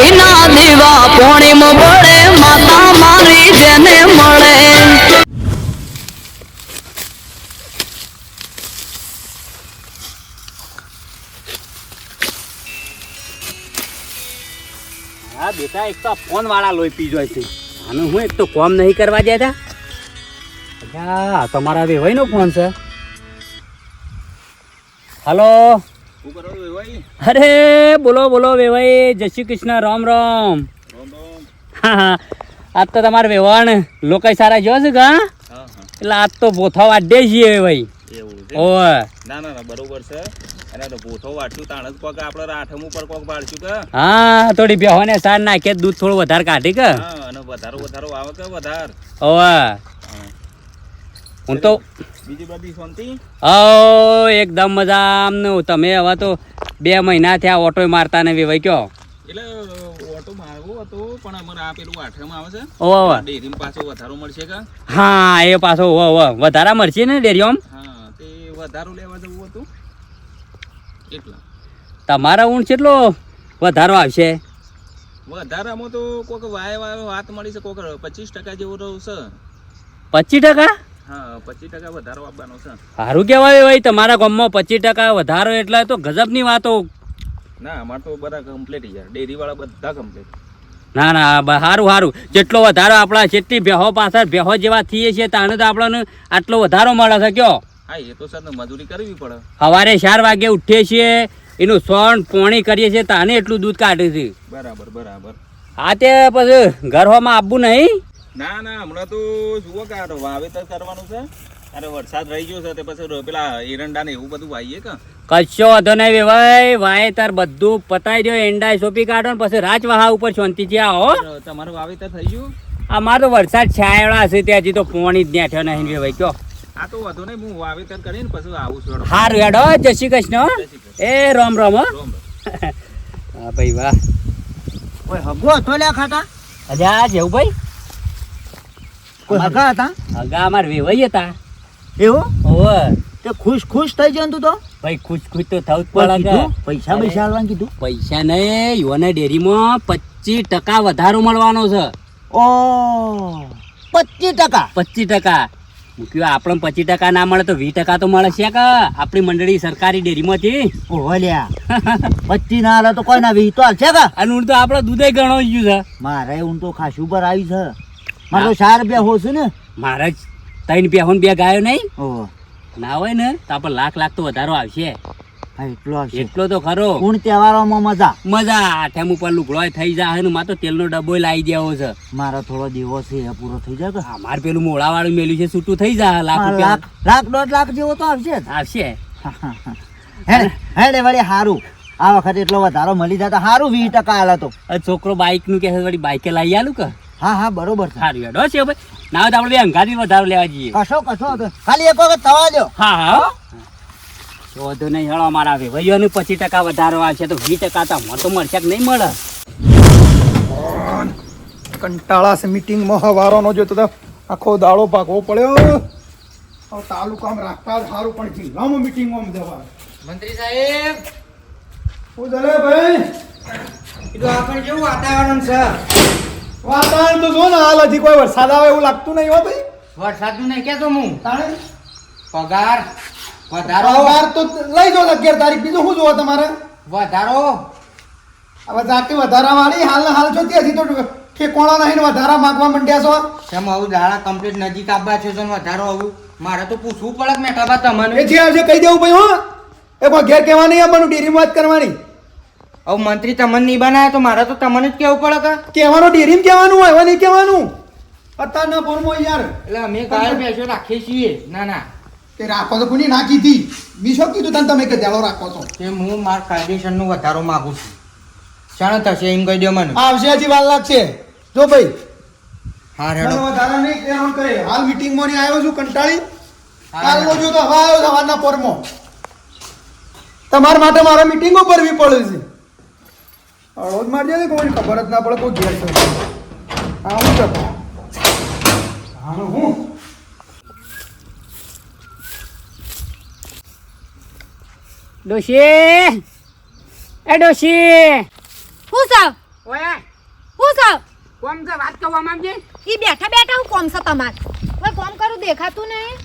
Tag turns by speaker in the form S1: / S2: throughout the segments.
S1: ઘીના દીવા પોણીમ બળે માતા મારી જેને મળે.
S2: હા, બેટા, એક તો ફોન વાળા લોહી પી જાય છે. આનું હું એક તો કોમ નહીં કરવા દેતા અચ્છા તમારા વેવાઈનો ફોન છે. હલો? અરે બોલો બોલો વેવાઈ જય શ્રી કૃષ્ણ રામ રામ. હા હા. આજ તો તમારે વેવાણ લોકો સારા જો છે કા એટલે આજ તો બોથા વાડે છીએ
S3: ભાઈ
S2: ઓય.
S3: ના ના ના બરોબર છે. અને તો ભૂથો વાટશું તાણ જ કોક આપણે આઠમ ઉપર કોક પાડશું કે
S2: હા થોડી બેહોને સાર નાખે દૂધ થોડું વધારે કાઢી કે
S3: અને વધારો વધારો આવે કે વધાર?
S2: ઓય.
S3: હા.
S2: હું તો
S3: બીજી બધી શાંતિ?
S2: ઓ એકદમ મજા આમનું તમે હવે તો બે મહિના થયા ઓટો મારતા ને વેવાઈ કયો
S3: એટલે ઓટો મારવો હતો પણ અમારે આ પેલું આઠમ આવે છે.
S2: ઓ વાહ ડેરી
S3: ડેરીમાં પાછો વધારો મળશે કે?
S2: હા એ પાછો ઓ વાહ વધારા મળશે ને ડેરીઓમ?
S3: હા તે વધારો લેવા જવું હતું. એટલા
S2: તમારા ઊંટ કેટલો વધારો આવશે?
S3: વધારામાં તો કોક વાય વાય વાત મળી છે કોક પચીસ ટકા જેવો છે
S2: પચીસ ટકા? સારું કહેવાય ભાઈ તમારા ગામમાં પચીસ ટકા વધારો એટલે તો ગજબની વાતો.
S3: ના અમારે તો બધા કમ્પ્લીટ યાર. ડેરી વાળા બધા કમ્પ્લીટ
S2: ના ના સારું સારું. જેટલો વધારો આપણા જેટલી ભેહો પાછળ ભેહો જેવા થઈએ છીએ તાને તો આપણને આટલો વધારો મળે છે કયો?
S3: હા એ તો સર મજૂરી કરવી પડે.
S2: સવારે ચાર વાગે ઉઠીએ છીએ એનું સોણ પોણી કરીએ છીએ તાને એટલું દૂધ કાઢે છે.
S3: બરાબર બરાબર.
S2: હા તે પછી ઘરમાં આપવું નહીં?
S3: ના ના હમણાં તો જુઓ કે આ વાવેતર કરવાનું છે. અરે વરસાદ રહી ગયો છે તે પછી પેલા એરંડા ને એવું બધું વાવીએ કે?
S2: કશો વાંધો નહીં વેવાય વાવેતર તાર બધું પતાઈ દો એંડા સોપી કાઢો ને પછી રાજ વહા ઉપર શાંતિથી આવો
S3: તમારું વાવેતર થઈ ગયું?
S2: અમારો તો વરસાદ છાયડા છે ત્યાં હજી તો પોણી જ ન્યાઠ્યો નહીં વેવાય કયો.
S3: આ તો વાંધો નહીં હું વાવેતર કરીને પછી આવું છું. હેડો.
S2: હારું હેડો જય શ્રી કૃષ્ણ. એ રામ રામ. હા. ભાઈ વાહ.
S4: કોઈ હગો હતો લ્યા ખાતા
S2: અજા જેવું ભાઈ?
S4: કોઈ હગા હતા?
S2: હગા અમાર વેવાઈ હતા.
S4: એવું?
S2: ઓવે
S4: તે ખુશ ખુશ થઈ ગયો તું તો?
S2: ભાઈ ખુશ ખુશ તો થવું જ પડે.
S4: પૈસા પૈસા આલવાનું કીધું?
S2: પૈસા ને યોને ડેરીમાં પચીસ ટકા વધારો મળવાનો છે.
S4: ઓ પચીસ ટકા?
S2: પચીસ ટકા. મૂક્યું આપણે પચીસ ટકા ના મળે તો વીસ ટકા તો મળે છે કે? આપણી મંડળી સરકારી ડેરીમાંથી.
S4: માંથી લ્યા. પચીસ ના હાલે તો કોઈ ના વી તો હાલશે કે?
S2: અને હું તો આપણે દૂધે ગણો ગયું છે.
S4: મારે હું તો ખાસું પર આવી છે. મારે તો ચાર બે છું ને?
S2: મારે જ ત્રણ બે બે ગાયો નહીં.
S4: ઓહો
S2: ના હોય ને તો આપણે લાખ લાખ તો વધારો આવશે.
S4: એટલો
S2: એટલો તો ખરો.
S4: કોણ તહેવારોમાં મજા?
S2: મજા આઠેમ ઉપર લુગડોય થઈ જાય ને માં તો તેલનો ડબ્બો લાવી દેવો છે.
S4: મારો થોડો દિવસ છે પૂરો થઈ જાય તો
S2: અમાર પેલું મોળા વાળું મેલ્યું છે છૂટું થઈ જાય લાખ રૂપિયા.
S4: લાખ લાખ દોઢ લાખ જેવો તો આવશે
S2: આવશે.
S4: હેડે હેડે વળી સારું આ વખતે એટલો વધારો મળી જાય તો સારું વીસ ટકા હાલ
S2: હતો છોકરો બાઈકનું કે વળી બાઇકે લાવી આલું કે?
S4: હા હા બરોબર છે.
S2: સારું હેડો છે ભાઈ. ના તો આપણે બે અંગાથી વધારો લેવા જઈએ.
S4: કશો કશો ખાલી એક વખત થવા દો
S2: હા હા તો વધુ નહીં હેળો અમારા ભાઈઓને પચીસ ટકા વધારો આવશે તો વીસ ટકા તો અમારે તો મળશે કે નહીં મળે?
S5: કંટાળા છે મીટિંગમાં હવારોનો જોતો તો આખો દાડો ભાગવો પડ્યો. તાલુકામાં રાખતા સારું પણ જિલ્લામાં મીટિંગમાં જવા.
S6: મંત્રી સાહેબ.
S5: શું ચાલે ભાઈ?
S6: આપણે કેવું વાતાવરણ છે?
S5: વાતાવરણ તો જો ને હાલ હજી કોઈ વરસાદ આવે એવું લાગતું નહીં હો ભાઈ.
S6: વરસાદનું નહીં કહેતો હું.
S5: તાણે?
S6: પગાર વધારો.
S5: પગાર તો લઈ જાઓ અગિયાર તારીખ બીજું શું જોવા તમારે?
S6: વધારો.
S5: હવે જાતિ વધારા વાળી હાલ હાલ જોતી હજી તો ઠેકોણા નહીં વધારા માગવા માંડ્યા છો?
S6: તેમ આવું દાડા કમ્પ્લીટ નજીક આવવા છે તો વધારો આવું? મારે તો પૂછવું પડે મેં કાબા તમને.
S5: એ છે આવશે કહી દેવું ભાઈ હો. એ કોઈ ઘેર કહેવાની આવવાનું ડેરીમાં વાત કરવાની.
S6: હવે મંત્રી તમને નહીં બનાવે તો મારે તો તમને જ કેવું પડે કે?
S5: કહેવાનું ડેરીમાં કહેવાનું હોય નહીં કહેવાનું. અત્યારના ફોનમાં યાર.
S6: એટલે અમે ગાયો બેસો રાખીએ છીએ. ના ના.
S5: તે રાખો તો કોની ના કીધી? મી શું કીધું તને તમે કે દેલો રાખો છો.
S6: કે હું મારા કાયદેસરનો વધારો માગું છું. શાણ થશે એમ કહી દો મને.
S5: આવશે હજી વાર લાગશે. જો ભાઈ.
S6: હા રેડો.
S5: વધારા નહીં કહેવાનું કરે. હાલ મીટિંગમાં નહીં આવ્યો છું કંટાળી. કાલનો. જો તો હવા આવ્યો સવારના પોરમાં. તમારા માટે મારે મીટિંગો કરવી પડે છે. અડોજ મારી જાય કોઈ ખબર જ ના પડે કોઈ ઘેર છે. હા હું કરતો હા હું.
S2: ડોશી! એ ડોશી!
S7: હું સાવ ઓય!
S8: હું છે?
S7: કોમ છે? વાત કરવા માંગજે.
S8: ઈ બેઠા બેઠા હું કોમ છે તમાર? ઓય કોમ કરું દેખાતું નહીં.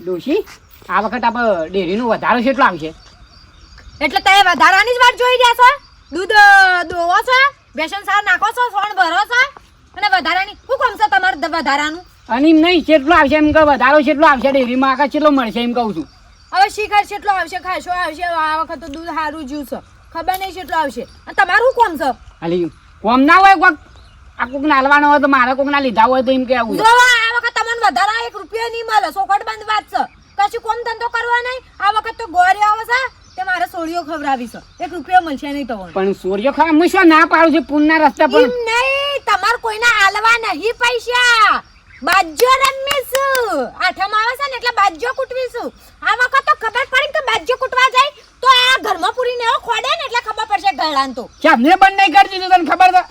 S7: ડોશી આ વખત આપણે ડેરીનું વધારો કેટલો આવશે?
S8: એટલે તમે વધારાની જ વાત જોઈ રહ્યા છો? દૂધ દોવો છે? બેસન સાર નાખો છો? સોણ ભરો છો? અને વધારાની શું કોમ છે તમારે વધારાનું?
S7: અને એમ નહીં કેટલો આવશે એમ કે વધારો કેટલો આવશે ડેરીમાં આગળ કેટલો મળશે એમ કહું છું.
S8: હવે શિખર કેટલો આવશે ખાશો આવશે આ વખત તો દૂધ સારું જ્યું છે ખબર નહીં કેટલો આવશે. અને તમારું કોમ છે?
S7: હાલી કોમ ના હોય કોક આ કોક નાલવાનો હોય તો મારે કોક ના લીધા હોય તો એમ કે આવું
S8: જો આ વખત તમને વધારા એક રૂપિયો નહીં મળે સોકટ બંધ વાત છે. કશું કોમ ધંધો કરવા નહીં. આ વખત તો ગોળી આવે છે. તે મારે સોળીઓ ખવડાવી છે એક રૂપિયો મળશે નહીં તો
S7: પણ સૂર્ય ખવડાવ હું શું ના પાડું છું? પૂનના રસ્તા પર
S8: નહીં તમાર કોઈના આલવા નહીં પૈસા. બાજ્યો રમીશું. આઠમ આવે છે ને એટલે બાજ્યો કૂટવીશું. આ વખત તો ખબર પડી કે બાજ્યો કૂટવા જાય તો આ ઘરમાં પૂરીને એવો ખોડે ને એટલે ખબર પડશે ગળાન તો.
S7: કે અમને બંધ નહીં કરી દીધું તને ખબર તો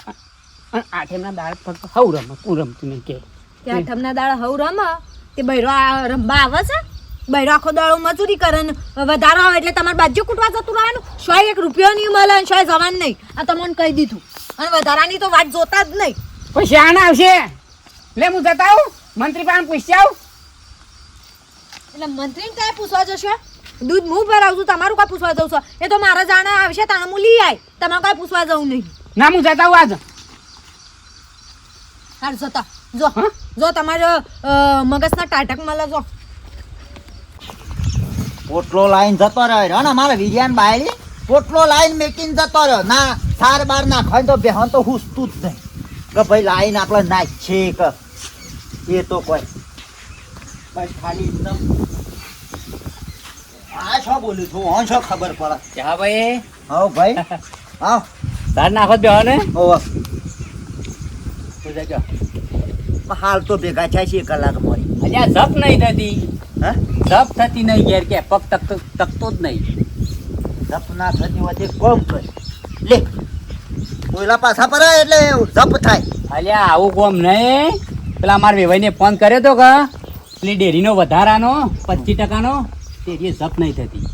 S7: આઠમના દાળ ફક્ત હવ રમ હું રમતું નહીં કે.
S8: કે આઠમના દાળ હવ રમ તે બૈરો આ રમવા આવે છે? બૈરો આખો દાડો મજૂરી કરે ને વધારો આવે એટલે તમારે બાજુ કૂટવા જતું રહેવાનું. શોય એક રૂપિયો નહીં મળે અને શોય જવાનું નહીં. આ તમને કહી દીધું. અને વધારાની તો વાત જોતા જ નહીં.
S7: પછી શાન આવશે? લે હું જતા આવું. મંત્રી પાસે પૂછી આવું.
S8: એટલે મંત્રીને કાંઈ પૂછવા જશે? દૂધ હું ભરાવું તમારું કઈ પૂછવા જવું છો? એ તો મારા જાણે આવશે તાણે હું લઈ આય. તમારે કઈ પૂછવા જવું નહીં.
S7: ના હું જતા આવું આજ.
S8: હાર જતા. જો. જો તમારે મગજના ટાટક મળે જો
S4: પોટલો લાઈન જતો રહ્યો. ને મારે વિરિયાન બાયલી પોટલો લાઈન મેકીને જતો રહ્યો. ના સાર બાર નાખવા તો બેહન તો હુસતું જ નહીં. કે ભાઈ લાઈન આપણે નાખશે કે? એ તો કોઈ. બસ ખાલી એકદમ. આ શું બોલું છું હું શું ખબર પડે?
S2: ચા ભાઈ.
S4: હા ભાઈ. હા.
S2: સાર નાખો બેહો ને. જજો
S4: હાલ તો ભેગા થાય છે કલાક મળી
S2: અલ્યા જપ નહીં થતી
S4: હે?
S2: જપ થતી નહીં ઘેર કે પગ તક તકતો જ નહીં.
S4: જપ ના થતી હોય કોમ કરે. લે કોયલા પાછા પર એટલે જપ થાય.
S2: અલ્યા આવું કોમ નહીં. પેલા મારા વેવાઈને ફોન કર્યો તો કે પેલી ડેરીનો વધારાનો પચીસ ટકાનો તે જપ નહીં થતી.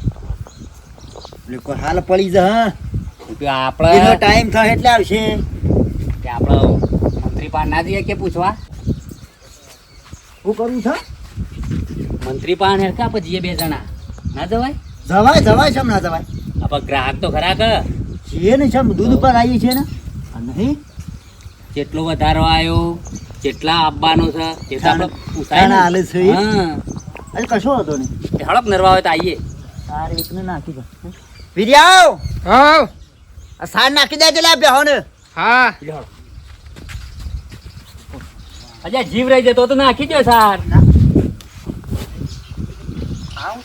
S4: કોઈ હાલ પડી જા
S2: આપણે
S4: ટાઈમ થાય એટલે આવશે.
S2: કે આપણે મંત્રી પાસે ના જઈએ કે પૂછવા?
S4: શું કરું છે
S2: મંત્રી પાસે હેરકા પછી બે જણા. ના જવાય?
S4: જવાય જવાય છે ના જવાય?
S2: આપણે ગ્રાહક તો ખરા કે.
S4: છે ને છે દૂધ ઉપર આવીએ છીએ ને? નહીં.
S2: જેટલો વધારો આવ્યો જેટલા આપવાનો છે એ તો આપણે પૂછાય
S4: હાલે છે
S2: હા.
S4: અરે કશો હતો નહીં.
S2: એ હળક નરવા હોય તો આવીએ
S4: તારે એકને નાખી દો. વિરિયાવ!
S7: હા.
S4: આ સાર નાખી દેજે લે બેહો ને
S7: હા
S2: અજા જીવ રહી જતો તો નાખી દો સાર.
S4: આવું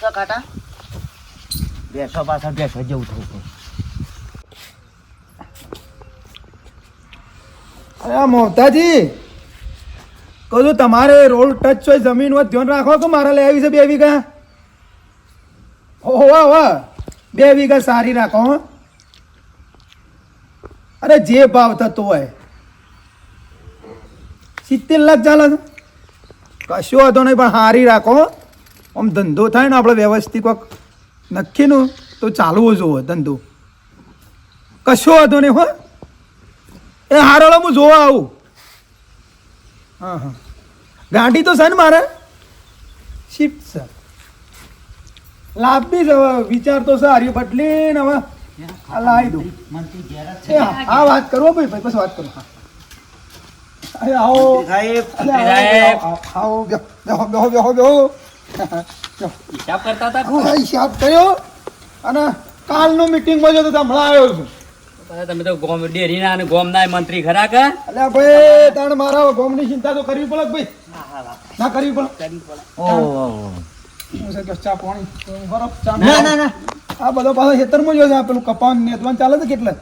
S4: છે કાટા બેસો પાછા બેસો જેવું થવું હતું
S5: અરે મોહતાજી કહું તમારે રોડ ટચ હોય જમીન હોય ધ્યાન રાખો કે મારે લઈ આવી છે બે વીઘા. હોવા હોવા બે વીઘા સારી રાખો હો. અરે જે ભાવ થતો હોય. સિત્તેર લાખ ચાલે કશું કશો વાંધો નહીં પણ સારી રાખો હો. આમ ધંધો થાય ને આપણે વ્યવસ્થિત કોઈક નક્કીનું તો ચાલવો જોવો ધંધો. કશો વાંધો નહીં હો. એ હારોળો હું જોવા આવું. હા હા. ગાડી તો છે ને મારે? શિફ્ટ છે લાભ બી છે વિચાર તો છે હારી બદલી ને હવે આ લાવી દઉં. હા આ વાત કરો ભાઈ ભાઈ પછી વાત કરો. અરે આવો.
S4: સાહેબ
S5: આવો, બેહો બેહો બેહો બેહો
S2: હિસાબ કરતા હતા
S5: હું હિસાબ કર્યો અને કાલનો મિટિંગમાં જતો તો હમણાં આવ્યો છું.
S2: તમે તો ગોમ ડેરીના અને ગોમના મંત્રી ખરા કે?
S5: એટલે ભાઈ તાણ મારા ગોમની ચિંતા તો કરવી પડે ભાઈ? ના કરવી પડે.
S4: ઓહો
S5: હું છે કે ચા પાણી બરફ ચા
S4: ના ના ના
S5: આ બધો પાછો ખેતરમાં જો છે પેલું કપાન નેતવાન ચાલે છે કેટલે?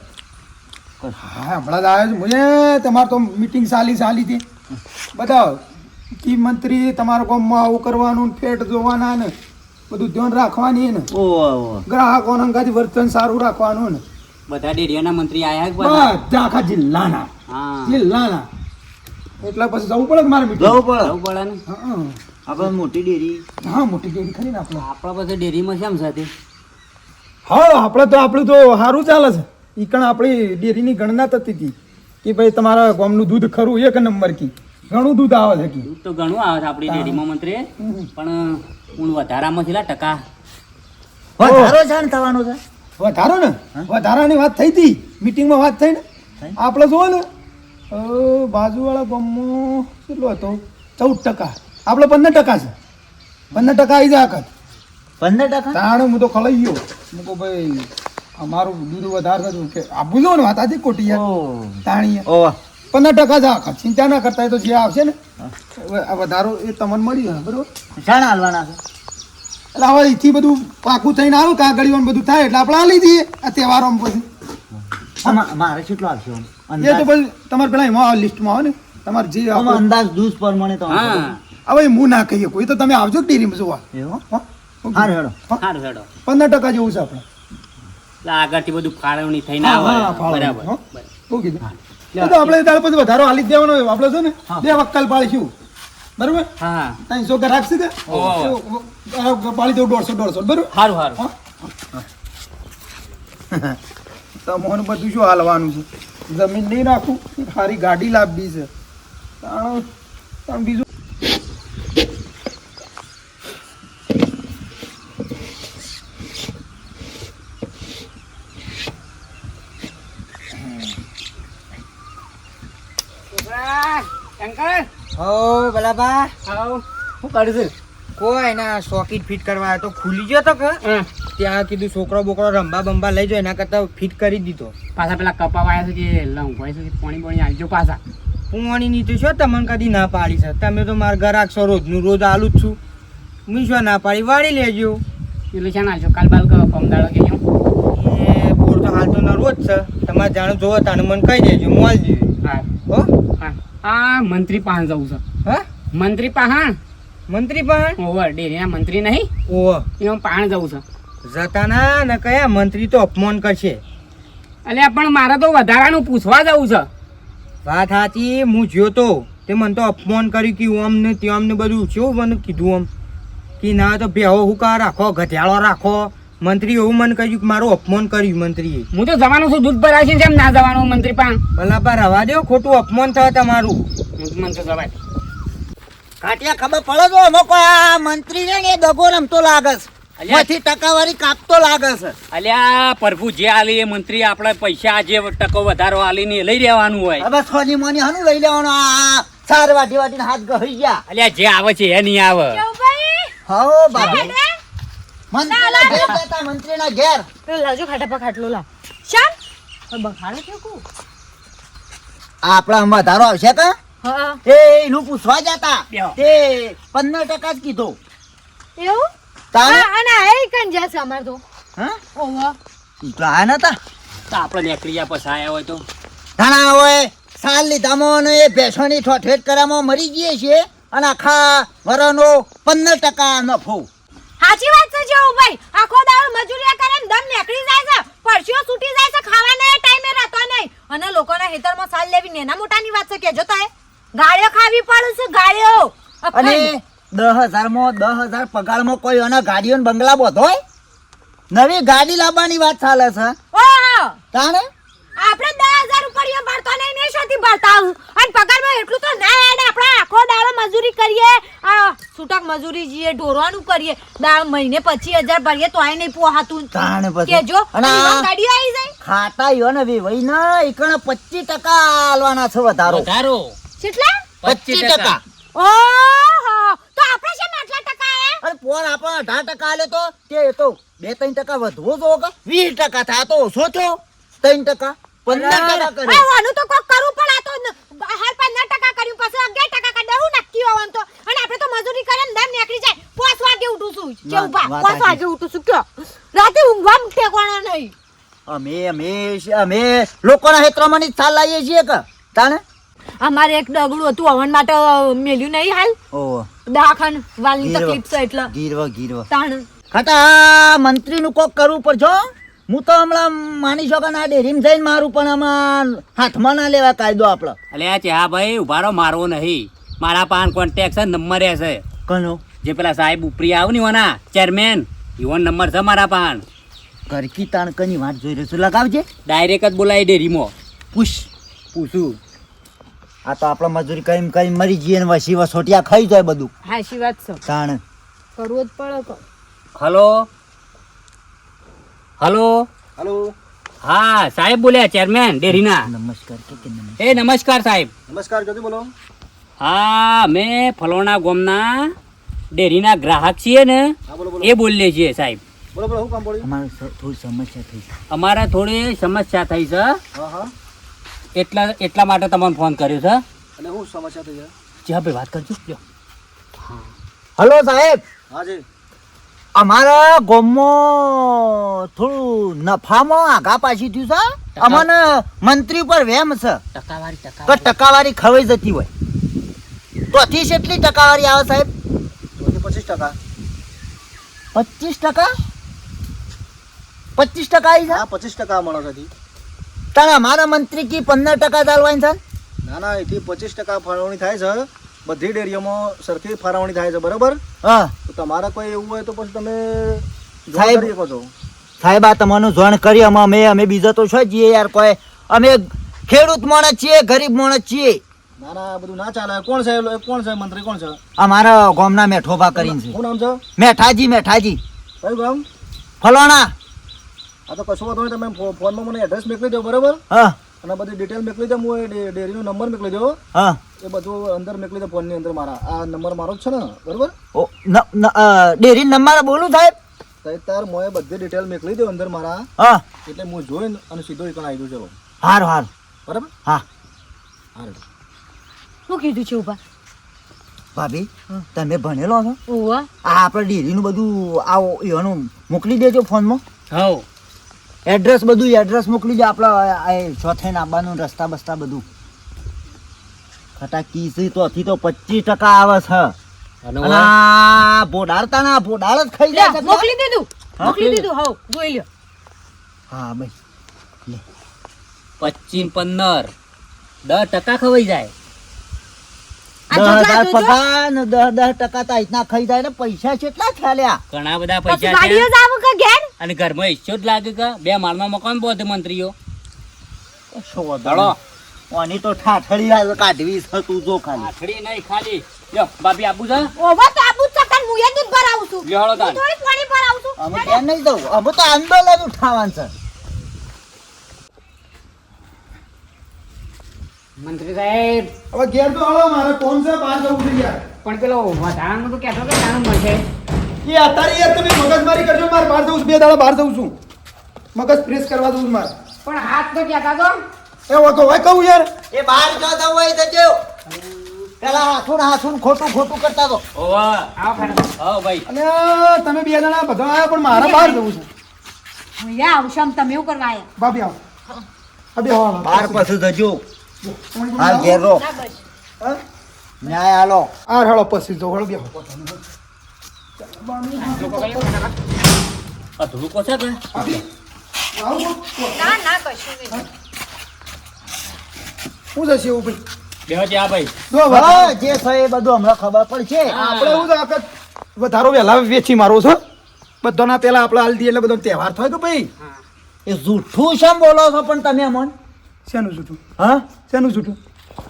S5: હા હમણાં જ આવ્યો છું. મુજે તમારે તો મીટિંગ સાલી સાલી હતી. બતાવો. કી મંત્રી તમારા ગામમાં આવું કરવાનું ફેટ જોવાના ને બધું ધ્યાન રાખવાની ને.
S4: ગ્રાહકો
S5: ગ્રાહકોને અંગાથી વર્તન સારું રાખવાનું ને.
S2: બધા ડેરિયાના મંત્રી આયા બધા?
S5: બધા આખા જિલ્લાના. જિલ્લાના. એટલે પછી જવું પડે મારે
S4: જવું પડે.
S2: જવું પડે ને.
S4: આપણે મોટી ડેરી.
S5: હા મોટી ડેરી ખરી ને આપણે.
S2: આપણા પાસે ડેરીમાં શેમ સાથે
S5: હા આપણે તો આપણું તો સારું ચાલે છે. ઈ કણ આપણી ડેરીની ગણના થતી હતી કે ભાઈ તમારા ગામનું દૂધ ખરું એક નંબર કી. ઘણું દૂધ આવે છે
S2: દૂધ તો ઘણું આવે છે આપણી ડેરીમાં મંત્રી પણ હું વધારામાં છેલ્લા ટકા.
S4: વધારો જાણ થવાનો છે?
S5: વધારો ને? વધારાની વાત થઈ હતી મિટિંગમાં વાત થઈ ને? આપણે જુઓ ને. બાજુવાળા ગામમાં કેટલો હતો? ચૌદ ટકા. આપણે પંદર ટકા છે. પંદર ટકા આવી જાય આખત
S4: પંદર ટકા?
S5: તાણે હું તો ખલાઈ ગયો. હું કહું ભાઈ અમારું દૂધ વધારે કે આ ભૂલો ને વાત આજે ખોટી
S4: ઓ
S5: તાણી
S4: ઓ
S5: પંદર ટકા જ આખા. ચિંતા ના કરતા તો જે આવશે ને આ વધારો એ તમને મળી જાય બરોબર?
S4: શાણા હાલવાના છે.
S5: એટલે હવે અહીંથી બધું પાકું થઈને આવું કાગળીઓ ને બધું થાય એટલે આપણે આલી દઈએ આ તહેવારોમાં પછી.
S4: મારે કેટલો આવશે?
S5: એ તો પછી તમારે પેલા એમાં લિસ્ટમાં આવે ને તમારે જે
S4: આમાં અંદાજ દૂધ પ્રમાણે તો
S5: હવે હું ના કહીએ કોઈ તો તમે આવજો ડેરીમાં જોવા?
S4: હારું હેડો.
S2: સારું હેડો.
S5: પંદર ટકા જેવું છે આપણે.
S2: એટલે આગળથી બધું ફાળવણી થઈને આવે. બરાબર.
S5: શું કીધું એ તો આપણે તાર પછી વધારો હાલી દેવાનો આપણે છે ને બે વક્કલ પાડીશું બરોબર?
S2: હા.
S5: ત્રણસો કે રાખશે કે પાડી દઉં દોઢસો દોઢસો. બરોબર?
S2: સારું સારું?
S5: તમને બધું શું હાલવાનું છે? જમીન નહીં રાખું સારી ગાડી લાવવી છે. બીજું
S7: શંકર?
S6: હો બલાબા
S7: આવ શું કરું છું?
S6: કોઈ ના સોકેટ ફિટ કરવા તો ખુલી ગયો તો કે. ત્યાં કીધું છોકરો બોકરો રંબા બંબા લઈ જાઓ એના કરતાં ફિટ કરી દીધો.
S7: પાછા પેલા કપા વાયા છે કે લંઘવાય છે પાણી પાણી આવજો પાછા.
S6: પૂવાની નીતિ છો તમને કદી ના પાડી છે. તમે તો મારા ઘર રાખશો રોજનું રોજ આલું જ છું. હું શું ના પાડી? વાળી લેજો.
S7: એટલે છે ને કાલ બાલ પમદાડો કે
S6: એ બોર તો હાલ તો નરવો રોજ છે. તમારે જાણો જોવો તાને મને કહી દેજો. મોલ દેજો
S7: આ મંત્રી પાસે જવું છે.
S6: હા?
S7: મંત્રી પાસે
S6: મંત્રી પણ
S7: ઓવર ડેરીના મંત્રી નહીં?
S6: ઓહ.
S7: એમાં પાણ જવું છે.
S6: જતા ના કયા મંત્રી તો અપમાન કરશે.
S7: એટલે પણ મારે તો વધારાનું પૂછવા જવું છે.
S6: વાત સાચી હું જ્યો તો. તે મને તો અપમાન કર્યું કે આમ ને ત્યાં ને બધું શું મને કીધું આમ? કે ના તો ભેહો હુકા રાખો ગધેડો રાખો. મંત્રી એવું મન કર્યું કે મારું અપમાન કર્યું મંત્રીએ.
S7: હું તો જવાનું છું દૂધ ભરાય છે જેમ ના જવાનું મંત્રી પણ.
S6: ભલા રવા દો ખોટું અપમાન થાય તમારું.
S7: મન તો જવાય.
S4: કાટિયા ખબર પડે તો એમાં કોઈ આ મંત્રી છે ને એ દગો રમતો લાગે છે. માંથી ટકાવારી કાપતો લાગે છે.
S2: અલ્યા પ્રભુ જે આલી એ મંત્રી આપણે પૈસા જે ટકો વધારો આલી ને લઈ લેવાનું હોય.
S4: હવે સોની મોની હનું લઈ લેવાનો આ સારવા દેવાથી હાથ ગહી ગયા.
S2: અલ્યા જે આવે છે એ નહીં આવે.
S4: હો બાબી? મંત્રીના ઘેર જતા મંત્રીના ઘેર.
S8: પેલો લાવજો ખાટા પર ખાટલો લાવ. શામ બખાડે છે કુ
S4: આપણા વધારો આવશે કા?
S8: હા.
S4: એ એનું પૂછવા જતા. તે પંદર ટકા જ કીધો.
S8: એવું? હા અને એ કન જશે અમાર તો.
S4: હા?
S8: ઓહો.
S4: તો આયા નતા.
S2: તો આપણે નીકળ્યા પછી આયા હોય તો.
S4: ઘણા હોય સાલ લીધામાં અને એ ભેંસોની ઠોઠેટ કરામાં મરી જઈએ છીએ અને આખા વરનો પંદર ટકા નફો.
S8: સાચી વાત છે જેવુંભાઈ આખો દાડો મજૂરી કરે ને દમ નીકળી જાય છે. પરસ્યો છૂટી જાય છે. ખાવાના ટાઈમે રહેતો નહીં. અને લોકોના હેતરમાં સાલ લેવી નેના મોટાની વાત છે કેજો તાય ગાળ્યો ખાવી પડે છે ગાળ્યો
S4: અને દસ હજારમાં દસ હજાર પગારમાં કોઈ અને ગાડીઓ બંગલા બધો નવી ગાડી લાવવાની વાત ચાલે છે. તાણે?
S8: આપણે દસ હજાર નહીં ને શોથી ભરતા અને પગારમાં એટલું તો ના એડ આપણે આખો દાડો મજૂરી કરીએ. આ છૂટક મજૂરી જીએ ઢોરવાનું કરીએ. દાળ મહિને પચીસ હજાર ભરીએ તો આય નહીં પોહાતું.
S4: તાણે પછી.
S8: કેજો
S4: અને
S8: ગાડી આવી જાય.
S4: ખાતા યો ને વેવાઈ ના એકણ પચીસ ટકા આલવાના છે વધારો.
S2: વધારો.
S8: કેટલા?
S4: પચીસ ટકા.
S8: ઓહો તો આપણે છે આટલા ટકા આયા?
S4: અરે પોર આપણે અઢાર ટકા આલે તો તે તો બે ત્રણ ટકા વધવો જો કે વીસ ટકા થાય તો ઓછો થયો. ત્રણ ટકા. પંદર ટકા કરે
S8: તો કોક કરવું પણ આ તો હાલ પંદર ટકા કર્યું પછી અગિયાર ટકા કરી દેવું નક્કી હોવાનું તો. અને આપણે તો મજૂરી કરે ને દમ નીકળી જાય. પાંચ વાગે ઉઠું છું કેવું બા પાંચ વાગે ઉઠું છું કયો? રાતે ઊંઘવા ઠેકવાનો નહીં.
S4: અમે અમે અમે લોકોના હેત્રમાં ની ચાલ લાવીએ છીએ કે. તાણે?
S8: અમારે એક ડગલું હતું હવન માટે મેલ્યું નહીં હાલ.
S4: દાખન
S8: દવાખાન વાલની તકલીફ છે એટલે.
S4: ગીરવા ગીરવા.
S8: તાણ.
S4: ખાતા મંત્રીનું કોક કરવું પડશે હો. હું તો હમણાં માની શકો ના ડેરીમ જઈને મારું પણ આમાં હાથમાં ના લેવા કાયદો આપણો.
S2: અલ્યા ચા ભાઈ ઉભારો મારવો નહીં. મારા પાન કોન્ટેક્ટ છે નંબર છે.
S4: કનો?
S2: જે પેલા સાહેબ ઉપરી આવ ને એના ચેરમેન એવો નંબર છે મારા પાન.
S4: ઘરકી તાણકની વાત જોઈ રહ્યો છું? લગાવજે.
S2: ડાયરેક્ટ જ બોલાય ડેરીમાં.
S4: પૂછ.
S2: પૂછું.
S4: આ તો આપણે મજૂરી કઈ કઈ મરી જઈએ ને વસી વસોટિયા ખાઈ જાય બધું.
S8: હાશી વાત છે.
S4: તાણ.
S8: કરવું જ પડે
S2: હલો? હલો?
S3: હલો.
S2: હા સાહેબ બોલ્યા ચેરમેન ડેરીના.
S4: નમસ્કાર
S2: એ નમસ્કાર સાહેબ.
S3: નમસ્કાર જોતી બોલો.
S2: હા મેં ફલોણા ગામના ડેરીના ગ્રાહક છીએ ને
S3: હા
S2: એ બોલીએ છીએ સાહેબ.
S3: બોલો બોલો શું કામ પડ્યું
S4: અમારે થોડી સમસ્યા થઈ છે.
S2: અમારે થોડી સમસ્યા થઈ છે.
S3: હા હા.
S2: એટલા એટલા માટે તમને ફોન કર્યો છે.
S3: અને શું સમસ્યા થઈ છે?
S2: જી ભાઈ વાત કરજો. હા.
S4: હલો સાહેબ.
S3: હા જી.
S4: અમારા ગામમાં થોડું નફામાં આગા પાછી થયું છે. અમને મંત્રી ઉપર વેમ છે.
S2: ટકાવારી
S4: કે
S2: ટકાવારી
S4: ખવાઈ જતી હોય. તો અથી કેટલી ટકાવારી આવે સાહેબ?
S3: પચીસ ટકા.
S4: પચીસ ટકા? પચીસ ટકા આવી
S3: હા પચીસ ટકા મળે એથી.
S4: તારે અમારા મંત્રી કી પંદર ટકા ચાલવાની છે?
S3: ના ના એથી પચીસ ટકા ફાળવણી થાય છે. બધી ડેરીઓમાં સરખી ફાળવણી થાય છે બરાબર?
S4: હા.
S3: તો તમારે કોઈ એવું હોય તો પછી તમે
S4: સાહેબ. સાહેબ આ તમારું જોણ કરી અમે અમે અમે બીજા તો છો જઈએ યાર કોઈ. અમે ખેડૂત માણસ છીએ ગરીબ માણસ છીએ.
S3: ના ના બધું ના ચાલે. કોણ છે કોણ છે મંત્રી કોણ છે?
S4: અમારા ગામના મેઠોબા કરીને છે.
S3: શું નામ છે?
S4: મેઠાજી મેઠાજી.
S3: કયું ગામ?
S4: ફલોણા.
S3: આ તો કશું વાંધો નહીં. તમે ફોનમાં મને એડ્રેસ મોકલી દો બરાબર?
S4: હા.
S3: અને બધી ડિટેલ મોકલી દે હું એ ડેરીનો નંબર મોકલી દો
S4: હા.
S3: એ બધું અંદર મોકલી દો ફોનની અંદર મારા. આ નંબર મારો છે ને બરાબર?
S4: ઓ, ન- ન- ડેરી નંબર બોલું સાહેબ?
S3: તો એ તાર મોએ બધી ડિટેલ મોકલી દો અંદર મારા.
S4: હા.
S3: એટલે હું જોઈને અને સીધો એકણ આવી દઉં છે
S4: હાર હાર.
S3: બરાબર?
S4: હા.
S3: હાર
S8: શું કીધું છે ઊભા?
S4: ભાભી તમે ભણેલો છો?
S8: ઓવા
S4: આ આપણે ડેરીનું બધું આવો એનું મોકલી દેજો ફોનમાં
S2: હવ
S4: એડ્રેસ બધું એડ્રેસ મોકલી દો આપણા આ ચોથે આવવાનું રસ્તા બસ્તા બધું. ખટા કીસી તો થી તો પચીસ ટકા આવે છે. ભોડાડતા ના ભોડાડ જ ખાઈ જાય
S8: મોકલી દીધું
S4: હા?
S8: મોકલી દીધું હવ જોઈ લ્યો.
S4: હા ભાઈ
S2: પચીસ પંદર. દસ ટકા ખવાઈ જાય.
S4: દસ હજાર પગાર ને દસ દસ ટકા તો ખાઈ જાય ને પૈસા કેટલા ખ્યાલ્યા
S2: ઘણા બધા પૈસા અને ઘરમાં ઈચ્છો જ લાગે કે બે માળમાં મકાન બોધ મંત્રીઓ.
S4: શું તો ઠાઠડી કાઢવી છે તું જો ખાલી.
S2: આખડી નહીં ખાલી. લ્યો ભાભી આપું છે
S8: ઓવા તો આબુ જ ચકન મુએ દૂધ ભરાવું છું.
S2: લ્યો હળો તાન
S8: થોડી પાણી ભરાવું છું.
S4: અમે ત્યાં નહીં દઉં અમે તો આંદોલન ઉઠાવવાનું છે.
S7: મંત્રી સાહેબ.
S5: હવે ઘેર તો હળો મારે કોણ છે બહાર જવું છે
S7: પણ પેલો વધારાનું તો કહેતો કે નાનું મળશે.
S5: એ અત્યારે યાર તમે મગજમારી કરજો મારે બહાર જવું છે બે દાડા બહાર જવું છું. મગજ ફ્રેશ કરવા દઉં છું મારે.
S7: પણ હાથ તો ક્યાં તો
S5: એ તો હોય કહું યાર.
S4: એ બહાર જો દઉં હોય તો જો પેલા હાથું ને હાથું ને ખોટું ખોટું કરતા તો.
S2: ભાઈ.
S5: અને તમે બે જણા બધા આવ્યા પણ મારા બહાર જવું છે.
S8: યા આવશે આમ તમે એવું કરવા આવ્યા
S5: ભાભી આવો. આ બે
S4: બહાર પાછું જજો. હાલ ઘેર રહો.
S8: ના બસ
S5: હા
S4: ન્યાય હાલો
S5: આ હળો પછી જો હળ બે
S2: અધૂરું કો છે
S8: ના ના કશું નહીં
S5: શું જશે એવું ભાઈ જો
S4: જે છે એ બધું હમણાં ખબર પડશે
S5: આપણે એવું છે આપણે વધારો વહેલા વેચી મારો છો બધાના પેલા આપણે હાલ દઈએ એટલે બધો તહેવાર થાય તો ભાઈ
S4: એ જૂઠું શેમ બોલો છો પણ તમે અમન
S5: શેનું જૂઠું
S4: હા?
S5: શેનું જૂઠું?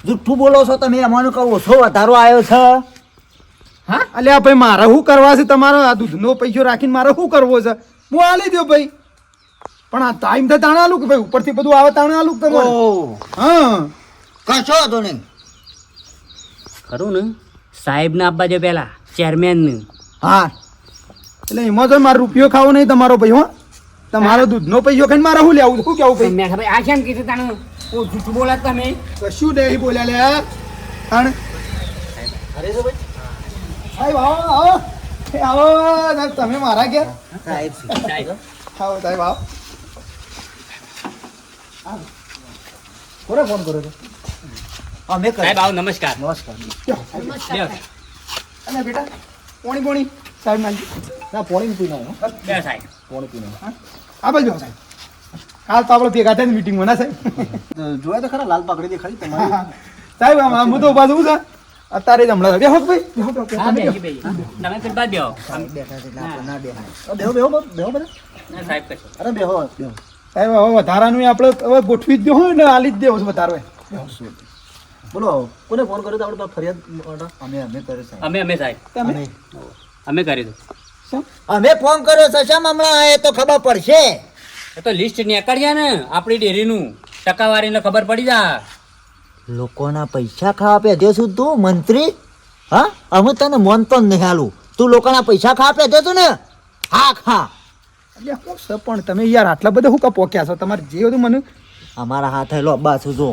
S4: જૂઠું બોલો છો તમે? અમને કહો ઓછો વધારો આવ્યો છે?
S5: હા? અલ્યા ભાઈ મારે શું કરવા છે તમારો? આ દૂધનો પૈસો રાખીને મારે શું કરવો છે? હું આલી દો ભાઈ. પણ આ ટાઈમ થાય તાણે આલું કે ભાઈ? ઉપરથી બધું આવે તાણે આલું કે તમારે? હા.
S4: કશો હતો નહીં.
S2: ખરું ને? સાહેબ ને આપવા જો પેલા ચેરમેન ને
S4: હા.
S5: એટલે એમાં તો મારો રૂપિયો ખાવો નહીં તમારો ભાઈ હો. તમારો દૂધનો પૈસો ખાઈને મારે શું લેવું શું કેવું ભાઈ?
S7: મેં આ કેમ કીધું તાણે? ઓ જૂઠું બોલા તમે.
S5: કશું નહીં બોલ્યા લે તાણે સાહેબ આવો આવો આવો સાહેબ તમે મારા ઘેર?
S4: સાહેબ.
S5: આવો સાહેબ આવો. કોને ફોન કર્યો
S4: અમે કરી
S2: સાહેબ આવો નમસ્કાર.
S4: નમસ્કાર.
S5: અને બેટા પોણી પોણી. સાહેબ નાખી
S3: ના પોણી પી
S2: બેહો સાહેબ.
S3: પોણી પીને
S5: આ બાજુ આવો સાહેબ. કાલ તો આપણે ભેગા થઈને મીટિંગમાં ના સાહેબ?
S3: જોયા તો ખરા લાલ પાકડી દેખાડી તમારી.
S5: સાહેબ આમ હું તો ઊભા છું છે અત્યારે જ હમણાં બેહો ભાઈ બેહો, બેહો, તમે
S2: બેસી બેહો.
S4: બેઠા છે આપણે ના બેહો
S3: બેહો બેહો બેહો બધા
S2: ના, સાહેબ કશો.
S3: અરે બેહો બેહો.
S5: સાહેબ હવે વધારાનું આપણે હવે ગોઠવી જ દો ને આલી જ દેવો છે વધારો.
S3: બોલો કોને ફોન કર્યો તો આપણે ફરિયાદ
S4: અમે અમે કર્યો સાહેબ.
S2: અમે અમે સાહેબ.
S5: તમે?
S2: અમે. કરી દો
S4: અમે ફોન કર્યો છે હમણાં? એ તો ખબર પડશે.
S2: એ તો લિસ્ટ નીકળ્યા ને આપણી ડેરીનું. ટકાવારીને ખબર પડી જા
S4: લોકોના પૈસા ખાવા પેધે છું તું મંત્રી? હા? અમે તને મોનતો જ નહીં હાલું તું લોકોના પૈસા ખાવા પેધે છું ને. હા ખા.
S5: એટલે હું છે પણ તમે યાર આટલા બધા હું કા પોક્યા છો? તમારે જે બધું મને
S4: અમારા હાથે લો છું જો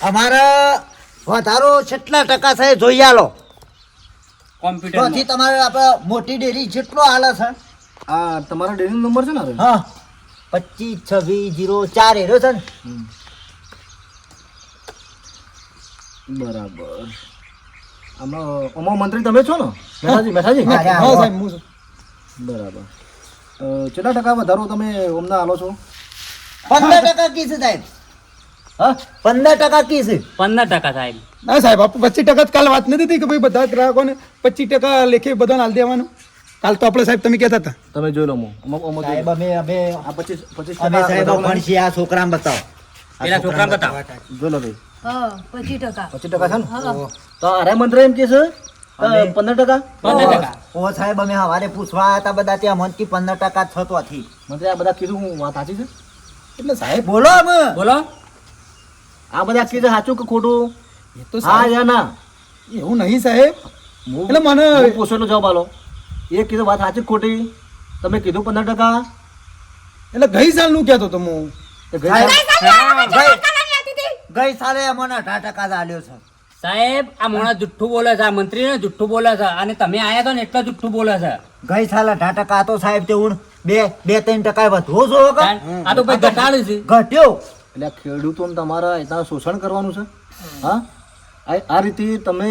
S4: અમારા વધારો કેટલા ટકા છે જોઈ આલો.
S2: કોમ્પ્યુટર
S4: તમારે આપણે મોટી ડેરી જેટલો હાલે છે.
S3: આ તમારા ડેરી નંબર છે ને
S4: હા. પચીસ છવ્વીસ જીરો ચાર એરો છે ને?
S3: બરાબર. આમાં આમાં મંત્રી તમે છો ને? મેઠાજી મેઠાજી
S4: હા,
S5: સાહેબ હું છું.
S3: બરાબર. અ, કેટલા ટકા વધારો તમે ઓમના આલો છો?
S4: પંદર ટકા કી છે સાહેબ.
S3: હા?
S4: પંદર ટકા કી છે.
S2: પંદર ટકા સાહેબ.
S5: ના સાહેબ પચીસ ટકા જ કાલ વાત નથી થઈ કે ભાઈ બધા ગ્રાહકોને પચીસ ટકા લેખે બધાને હાલ દેવાનું? કાલ તો આપણે સાહેબ તમે કહેતા હતા.
S3: તમે જોઈ લો અમુક અમુક
S4: સાહેબ અમે અમે
S3: આ પચીસ પચીસ
S4: અમે સાહેબ ભણશી આ છોકરાને બતાવો.
S2: પેલા છોકરાને બતાવો.
S3: જોઈ લો ભાઈ.
S8: હા પચીસ ટકા.
S3: પચીસ ટકા છે ને? તો અરે મંત્ર એમ કે છે? પંદર ટકા?
S2: પંદર ટકા.
S4: ઓ સાહેબ અમે હવારે પૂછવા હતા બધા ત્યાં મનથી પંદર ટકા થતો હતી
S3: મંત્રી આ બધા કીધું હું વાત સાચી છે?
S5: એટલે સાહેબ
S4: બોલો અમે.
S2: બોલો.
S3: આ બધા કીધું સાચું કે ખોટું?
S5: એ તો
S3: હા યા ના.
S5: એવું નહીં સાહેબ.
S3: હું
S5: એટલે મને
S3: હું પૂછો જવાબ આલો. એ કીધું વાત સાચી ખોટી? તમે કીધું પંદર ટકા?
S5: એટલે ગઈ સાલનું કહેતો તો હું.
S3: ગઈ સાલે
S4: અમને અઢાર ટકા ચાલ્યો છે.
S2: સાહેબ આ મોણા જુઠ્ઠું બોલે છે આ મંત્રી ને જુઠ્ઠું બોલે છે અને તમે આયા તો ને એટલા જુઠ્ઠું બોલે છે.
S4: ગઈ સાલે અઢાર ટકા હતો સાહેબ તે હું બે બે ત્રણ ટકા વધવો છો?
S2: આ તો ભાઈ ઘટાડે છે.
S4: ઘટ્યો.
S3: એટલે ખેડૂતો ખેડૂતોને તમારા એટલા શોષણ કરવાનું છે? હા? આ રીતે તમે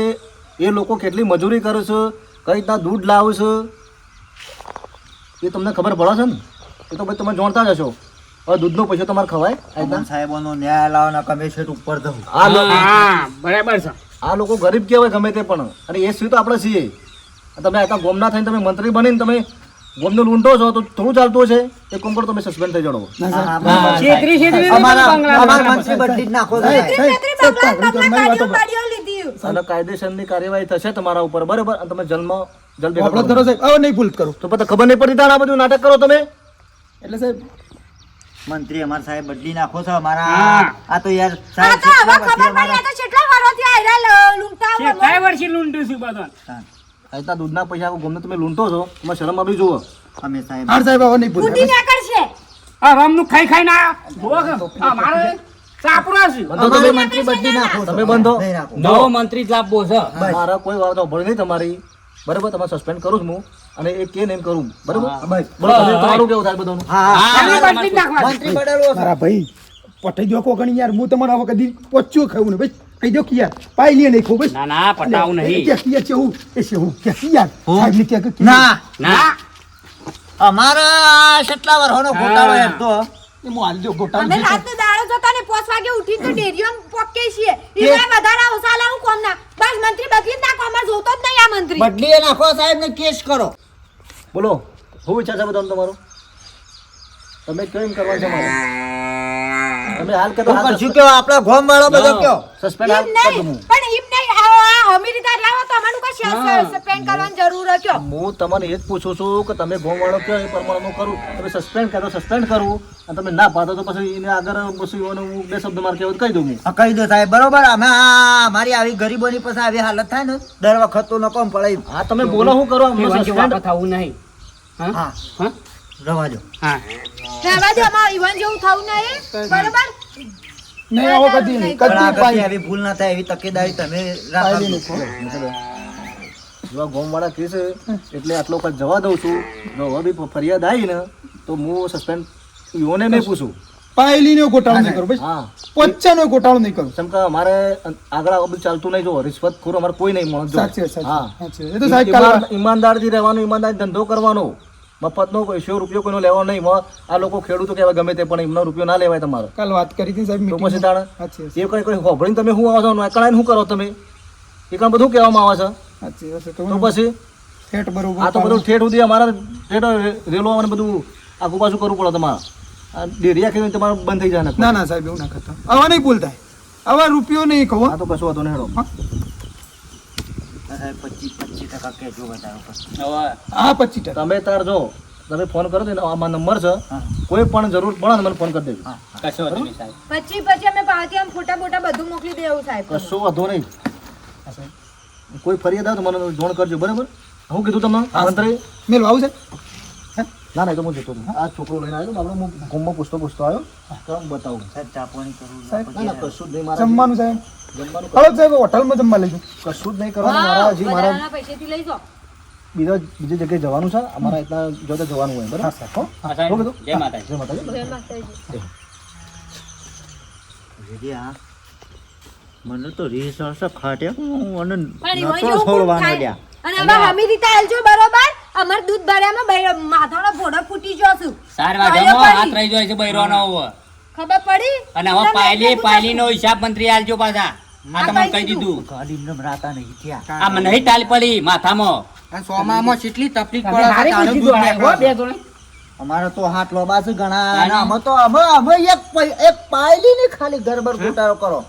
S3: એ લોકો કેટલી મજૂરી કરે છે? કઈ રીતના દૂધ લાવું છું? એ તમને ખબર પડે છે ને? એ તો ભાઈ તમે જાણતા જ હશો. હવે દૂધનો પૈસો તમારે ખવાય આ રીતના?
S4: સાહેબોનો ન્યાય લાવવાના કમે છે ઉપર દઉં.
S3: આ લોકો
S7: હા બરાબર છે.
S3: આ લોકો ગરીબ કહેવાય ગમે તે પણ. અને એ સિવાય તો આપણે છીએ? તમે આ ગોમના થઈને તમે મંત્રી બનીને તમે ગોમને લૂંટો છો તો થોડું ચાલતું છે એ કોમ તમે સસ્પેન્ડ થઈ જાણો.
S7: છેતરી છેતરી
S4: અમારા અમારા મંત્રી બદલી નાખો.
S3: અને કાયદેસરની કાર્યવાહી થશે તમારા ઉપર બરાબર? અને તમે જન્મ જલ્દી ભેગા કરો.
S5: સાહેબ. હવે નહીં ભૂલ કરો.
S3: તો પછી ખબર નહીં પડી તારા બધું નાટક કરો તમે?
S5: એટલે સાહેબ
S4: મંત્રી અમારા સાહેબ બદલી નાખો છો અમારા આ તો યાર
S8: આ
S4: સાહેબ
S8: તો હવે
S4: કેટલા
S8: ખબર
S4: વર્ષથી
S8: પડી આ તો કેટલા વર્ષથી આયરા લ-
S7: છે કઈ વર્ષી લૂંટું છું બધો?
S3: આટલા દૂધના પૈસા ગમે તમે લૂંટો છો તમે શરમ આપી જુઓ.
S4: અમે સાહેબ
S5: હાર સાહેબ હવે નહીં ભૂલી
S8: ના કરશે
S7: આ રમનું ખાઈ ખાઈ ના જુઓ કે આ મારે સાપરો છે.
S3: બંધો
S4: અમારી
S3: તમે
S4: મંત્રી બદલી નાખો છો.
S3: તમે બંધો.
S4: નહીં નાખો.
S2: નવો મંત્રી જ આપવો છે.
S3: મારા કોઈ વાત ભળી નહીં તમારી. બરાબર તમારે સસ્પેન્ડ કરું છું અને એ કે એમ કરું. બરાબર?
S5: બસ.
S3: બોલો તમે તમારું કેવું થાય બધાનું?
S4: હા હા.
S2: હા,
S7: અમે
S2: તમારે
S7: બદલી જ નાખવા છે.
S4: મંત્રી બદલવો છે.
S5: મારા ભાઈ પટાઈ દો કોકણી યાર. હું તમારા હવે કદી પચ્યું ખાવું ને ભાઈ કહી દો કિયા પાઈ લે નહીં ખૂબ
S2: ના ના પટાવ નહીં.
S5: કે કિયા છે હું? એ છે હું. કે કિયા? સાહેબ ને કે કે
S4: ના.
S2: ના.
S4: અમારા કેટલા વર્ષોનો ગોટાળો
S7: એમ
S4: તો.
S5: એ મો આલ દો ગોટાળો
S8: અમે
S5: જે છે.
S8: દાડો જોતા ને પોસ વાગે ઉઠી તો ડેરીઓ પોકે છીએ. ઈમાં વધારા ઉસાલા હું કોમ ના. બસ મંત્રી બદલી જ નાખો અમારે જોતો જ નહીં આ મંત્રી.
S4: બદલી નાખો સાહેબ ને કેસ કરો.
S3: બોલો હું ઈચ્છા છે બધાનું તમારો? તમે કેમ કરવા છે મારે? તમે હાલ કે તો
S4: હાલ શું કયો આપણા ગોમ વાળો બધો કયો?
S3: સસ્પેન્ડ હાલ કરી.
S8: પણ ઈમ નહીં આ આ અમીરીદાર લાવો તો અમારું કઈ સસ્પેન્ડ કરવાની જરૂર હતો
S3: હું તમને એ જ પૂછું છું કે તમે ગોમવાળો કયો એ પ્રમાણે હું કરું. તમે સસ્પેન્ડ કરો સસ્પેન્ડ કરું. અને તમે ના પાડો તો પછી એને આગળ પછી હું બે શબ્દ માર કહેવું કહી દઉં હું.
S4: કહી દો સાહેબ બરોબર? અમે આ મારી આવી ગરીબોની પાસે આવી હાલત થાય ને દર વખત તો નકોમ પડાય
S3: હા તમે બોલો શું કરો સસ્પેન્ડ
S7: થવું નહીં.
S4: હા.
S7: હા?
S4: રવા દો
S7: હા.
S8: રવા દો અમાર ઈવન જેવું થવું નહીં બરોબર?
S5: નહીં. આવો કદી નહીં. કદી પાઈ.
S4: આવી ભૂલ ના થાય એવી તકેદારી તમે રાખો
S3: એવા ગોમવાળા કે એટલે આટલો પર જવા દઉં છું. જો હવે બી ફરિયાદ આવી ને તો હું સસ્પેન્ડ યોને નહીં પૂછું.
S5: પાયલી નો ગોટાળો નહીં કરું ભાઈ
S3: હા.
S5: પચ્ચા નો ગોટાળો નહીં કરું
S3: કેમ કે અમારે આગળ આ બધું ચાલતું નહીં જો રિશ્વત ખોર અમારે કોઈ નહીં મળે
S5: સાચી સાચી
S3: હા.
S5: એ તો સાહેબ
S3: ઈમાનદારથી રહેવાનું ઈમાનદાર ધંધો કરવાનો. મફતનો સો રૂપિયો કોઈનો લેવો નહીં આ લોકો ખેડૂતો કહેવાય ગમે તે પણ એમનો રૂપિયો ના લેવાય તમારો.
S5: કાલ વાત કરી હતી સાહેબ
S3: પછી તાણે એ કઈ કઈ હોભળીને તમે શું આવો છો? નકળાઈને શું કરો તમે? એ કણ બધું કહેવામાં આવે છે. તો પછી?
S5: ઠેઠ બરોબર
S3: આ તો બધું ઠેઠ સુધી અમારા ઠેઠ રેલો અને બધું આગુ પાછું કરવું પડે તમારે. આ ડેરિયા ખેડૂત તમારે બંધ થઈ જાય ના.
S5: ના સાહેબ એવું ના કરતા. આવા નહીં થાય હવે રૂપિયો નહીં કહો
S3: આ તો કશું વાતો નહીં
S4: પચીસ પચીસ ટકા કહેજો બતાવો
S5: હા પચીસ ટકા.
S3: તમે તાર જો તમે ફોન કરો ને આમાં નંબર છે. કોઈ પણ જરૂર પડે મને ફોન કરી દેજો.
S2: કશો વાંધો નહીં સાહેબ.
S8: પછી પછી અમે પાવતી આમ ફોટા બોટા બધું મોકલી દેવું સાહેબ.
S3: કશો વાંધો નહીં. કોઈ ફરિયાદ આવે તો મને જોણ કરજો બરાબર? હું કીધું તમને મંત્રી?
S5: મેલ આવું છે.
S3: ના ના એ તો હું જતો હતો. આ છોકરો લઈને આવ્યો આપણે હું ગુમમાં પૂછતો પૂછતો આવ્યો. તો હું બતાવું.
S4: સાહેબ ચાપવાની કરું
S5: સાહેબ
S3: ના ના કશું જ નહીં મારા
S5: જમવાનું સાહેબ.
S3: જમવાનું
S5: હવે સાહેબ હોટલમાં જમવા લઈ જાઓ.
S3: કશું જ નહીં કરવાનું મારા હજી મારા
S8: પૈસેથી લઈ જાઓ.
S3: બીજા બીજી જગ્યાએ જવાનું છે અમારા એટલા જોતા જવાનું હોય બરાબર? હો?
S2: હા, સાહેબ. જય માતાજી.
S3: જય માતાજી.
S8: જય માતાજી.
S4: મને તો રીસ ખાટ્યા હું અને
S8: પણ
S4: છોડવાનો
S8: અને અમે હમી રીતે આલજો બરોબર? અમાર દૂધ ભર્યામાં માથાનો ફોડો ફૂટી ગયો છું.
S2: સાર
S8: પાયો
S2: વાગ્યામાં હાથ રહી જાય છે બૈરોનો હવે.
S8: ખબર પડી?
S2: અને હવે પાયલી
S8: એટલે
S2: પાયલી નો હિસાબ મંત્રી આલજો પાછા. આ તમને કહી દીધું.
S4: ગાડી રાતા નહીં થયા.
S2: આ મને નહીં તાલ પડી માથામાં.
S6: અને સોમામાં કેટલી તકલીફ પડે દૂધ.
S7: બે જોડે.
S4: અમારે તો હાથ લોબા છે ઘણા. અને અમે તો અમે અમે એક એક પાયલી ને ખાલી ગરબર ગોટાળો કરો.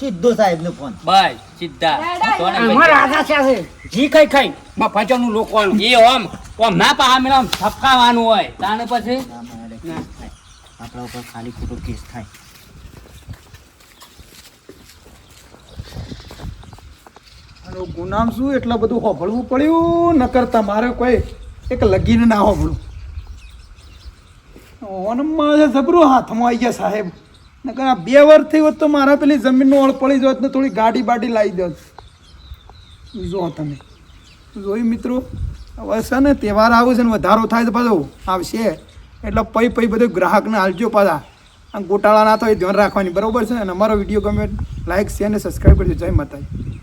S4: સીધો સાહેબ નો ફોન
S2: બસ સીધા.
S8: રેડા,
S7: રાજા છે છે. જી કઈ ખાઈ. મફાચાનું લોકો
S2: એ ઓમ ઓમ ના પાહા મેલા આમ હોય. તાને પછી?
S4: આપણા ઉપર ખાલી ખોટો કેસ થાય.
S5: ગુનામ શું? એટલા બધું હોભળવું પડ્યું? ન કરતા મારે કોઈ એક લગીન ના હોભળું. ઓનમાં જબરું હાથમાં આવી ગયા સાહેબ. નકર આ બે વર્ષ થઈ હોત તો મારા પેલી જમીનનો ઓળ પડી જોત ને થોડી ગાડી બાડી લાવી દોત. જો તમે. જોયું મિત્રો? હવે છે ને તહેવાર આવે છે ને વધારો થાય તો પાછો આવશે. એટલે પૈ પૈ બધું ગ્રાહકને હાલજો પાછા. આ ગોટાળા ના થાય ધ્યાન રાખવાની. બરાબર છે અને અમારો વીડિયો ગમે લાઈક શેર અને સબસ્ક્રાઈબ કરજો. જય માતાજી.